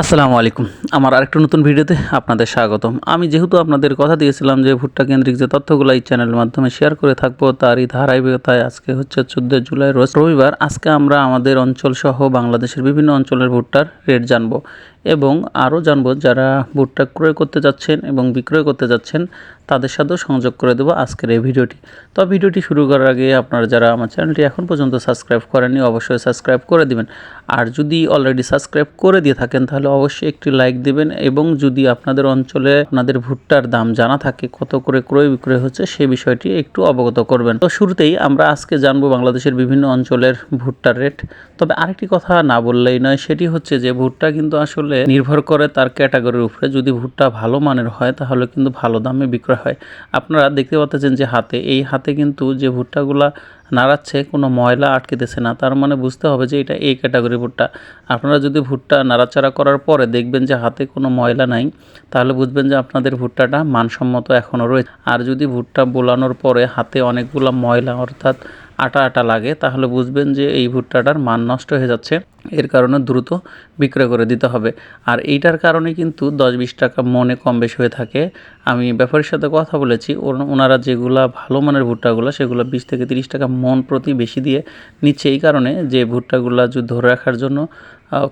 আসসালামু আলাইকুম। আমার আরেকটা নতুন ভিডিওতে আপনাদের স্বাগতম। আমি যেহেতু আপনাদের কথা দিয়েছিলাম যে ভুট্টা কেন্দ্রিক যে তথ্যগুলো এই চ্যানেলের মাধ্যমে শেয়ার করে থাকব, তারই ধারাবাহিকতায় আজকে হচ্ছে চোদ্দ জুলাই, রোজ রবিবার আজকে আমরা আমাদের অঞ্চল সহ বাংলাদেশের বিভিন্ন অঞ্চলের ভুট্টার রেট জানব এবং আরও জানব যারা ভুট্টা ক্রয় করতে যাচ্ছেন এবং বিক্রয় করতে যাচ্ছেন, তাদের সাথেও সংযোগ করে দেবো আজকের এই ভিডিওটি। তো ভিডিওটি শুরু করার আগে আপনারা যারা আমার চ্যানেলটি এখন পর্যন্ত সাবস্ক্রাইব করেননি, অবশ্যই সাবস্ক্রাইব করে দিবেন। আর যদি অলরেডি সাবস্ক্রাইব করে দিয়ে থাকেন, তাহলে অবশ্যই একটি লাইক দিবেন এবং যদি আপনাদের অঞ্চলে আপনাদের ভুট্টার দাম জানা থাকে, কত করে ক্রয় বিক্রয় হচ্ছে সেই বিষয়টি একটু অবগত করবেন। তো শুরুতেই আমরা আজকে জানব বাংলাদেশের বিভিন্ন অঞ্চলের ভুট্টার রেট। তবে আরেকটি কথা না বললেই নয়, সেটি হচ্ছে যে ভুট্টা কিন্তু আসলে নির্ভর করে তার ক্যাটাগরির উপরে। যদি ভুট্টা ভালো মানের হয়, তাহলে কিন্তু ভালো দামে বিক্রয় হয়। আপনারা দেখতে পাচ্ছেন যে হাতে, এই হাতে কিন্তু যে ভুট্টাগুলা নাড়াচ্ছে, কোনো ময়লা আটকেতেছে না। তার মানে বুঝতে হবে যে এটা এই ক্যাটাগরি ভুট্টা। আপনারা যদি ভুট্টা নাড়াচাড়া করার পরে দেখবেন যে হাতে কোনো ময়লা নাই, তাহলে বুঝবেন যে আপনাদের ভুট্টাটা মানসম্মত এখনও রয়েছে। আর যদি ভুট্টা বোলানোর পরে হাতে অনেকগুলো ময়লা, অর্থাৎ আটা আটা লাগে, তাহলে বুঝবেন যে এই ভুট্টাটার মান নষ্ট হয়ে যাচ্ছে। এর কারণে দ্রুত বিক্রয় করে দিতে হবে। আর এইটার কারণে কিন্তু দশ বিশ টাকা মনে কম বেশি হয়ে থাকে। আমি ব্যাপারীর সাথে কথা বলেছি ওনারা যেগুলা ভালো মানের ভুট্টাগুলো, সেগুলো বিশ থেকে তিরিশ টাকা মন প্রতি বেশি দিয়ে নিচ্ছে। এই কারণে যে ভুট্টাগুলো ধরে রাখার জন্য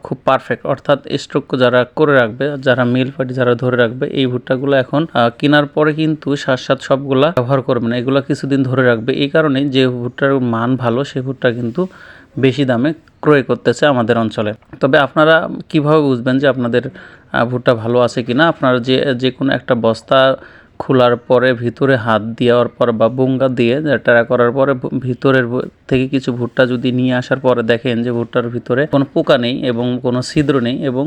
খুব পারফেক্ট অর্থাৎ স্ট্রোক যারা করে রাখবে, যারা মিল পাটি যারা ধরে রাখবে, এই ভুট্টাগুলো এখন কেনার পরে কিন্তু সাত সাত সবগুলা ব্যবহার করবে না। এগুলো কিছুদিন ধরে রাখবে। এই কারণে যে ভুট্টার মান ভালো, সেই ভুট্টা কিন্তু বেশি দামে ক্রয় করতেছে আমাদের অঞ্চলে। তবে আপনারা কীভাবে বুঝবেন যে আপনাদের ভুট্টা ভালো আছে কি না আপনারা যে যে কোনো একটা বস্তা খোলার পরে ভিতরে হাত দেওয়ার পর বা বুঙ্গা দিয়ে টেরা করার পরে ভিতরের থেকে কিছু ভুট্টা যদি নিয়ে আসার পরে দেখেন যে ভুট্টার ভিতরে কোনো পোকা নেই এবং কোনো ছিদ্র নেই এবং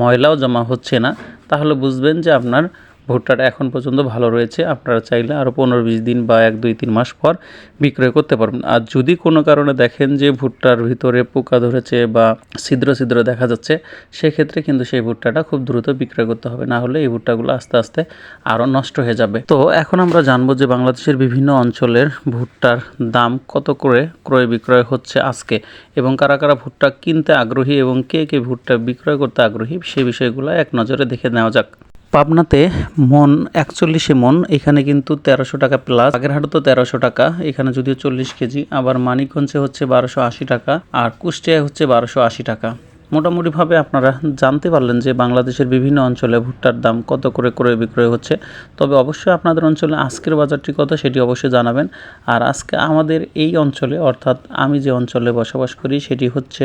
ময়লাও জমা হচ্ছে না, তাহলে বুঝবেন যে আপনার ভুট্টাটা এখন পর্যন্ত ভালো রয়েছে। আপনারা চাইলে আরও পনেরো বিশ দিন বা এক দুই তিন মাস পর বিক্রয় করতে পারবেন। আর যদি কোনো কারণে দেখেন যে ভুট্টার ভিতরে পোকা ধরেছে বা ছিদ্র ছিদ্র দেখা যাচ্ছে, সেক্ষেত্রে কিন্তু সেই ভুট্টাটা খুব দ্রুত বিক্রয় করতে হবে। না হলে এই ভুট্টাগুলো আস্তে আস্তে আরও নষ্ট হয়ে যাবে। তো এখন আমরা জানব যে বাংলাদেশের বিভিন্ন অঞ্চলের ভুট্টার দাম কত করে ক্রয় বিক্রয় হচ্ছে আজকে এবং কারা কারা ভুট্টা কিনতে আগ্রহী এবং কে কে ভুট্টা বিক্রয় করতে আগ্রহী সেই বিষয়গুলো এক নজরে দেখে নেওয়া যাক। পাবনাতে মন, একচল্লিশে মন, এখানে কিন্তু তেরোশো টাকা প্লাস আগের তো তেরোশো টাকা, এখানে যদিও চল্লিশ কেজি, আবার মানিকগঞ্জে হচ্ছে বারোশো আশি টাকা, আর কুষ্টিয়ায় হচ্ছে বারোশো আশি টাকা। মোটামুটিভাবে আপনারা জানতে পারলেন যে বাংলাদেশের বিভিন্ন অঞ্চলে ভুট্টার দাম কত করে ক্রয় বিক্রয় হচ্ছে। তবে অবশ্যই আপনাদের অঞ্চলে আজকের বাজারটি কত সেটি অবশ্যই জানাবেন। আর আজকে আমাদের এই অঞ্চলে, অর্থাৎ আমি যে অঞ্চলে বসবাস করি, সেটি হচ্ছে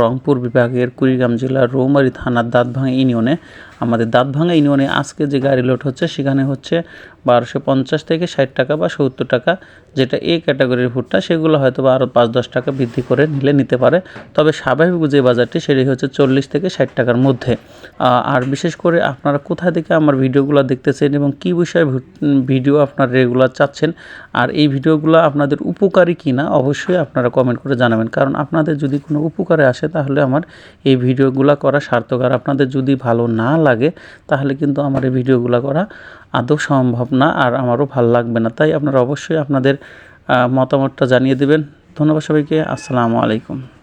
রংপুর বিভাগের কুড়িগ্রাম জেলার রৌমারী থানার দাঁতভাঙা ইউনিয়নে। আমাদের দাঁতভাঙা ইউনিয়নে আজকে যে গাড়ি লোড হচ্ছে, সেখানে হচ্ছে বারোশো পঞ্চাশ থেকে ষাট টাকা বা সত্তর টাকা যেটা এ ক্যাটাগরির ভুট্টা, সেগুলো হয়তো বা আরও পাঁচ দশ টাকা বৃদ্ধি করে নিলে নিতে পারে। তবে স্বাভাবিক যে বাজারটি, সেটি হচ্ছে চল্লিশ থেকে ষাট টাকার মধ্যে। আর বিশেষ করে আপনারা কোথা থেকে আমার ভিডিওগুলো দেখতেছেন এবং কী বিষয়ে ভিডিও আপনারা রেগুলার চাচ্ছেন, আর এই ভিডিওগুলো আপনাদের উপকারী কি না অবশ্যই আপনারা কমেন্ট করে জানাবেন। কারণ আপনাদের যদি কোনো উপকারে আসে, তাহলে আমার এই ভিডিওগুলো করা সার্থক। আর আপনাদের যদি ভালো না লাগে, তাহলে কিন্তু আমার এই ভিডিওগুলো করা আদৌ সম্ভব না, আর আমারও ভালো লাগবে না। তাই আপনারা অবশ্যই আপনাদের মতামতটা জানিয়ে দেবেন। ধন্যবাদ সবাইকে। আসসালামু আলাইকুম।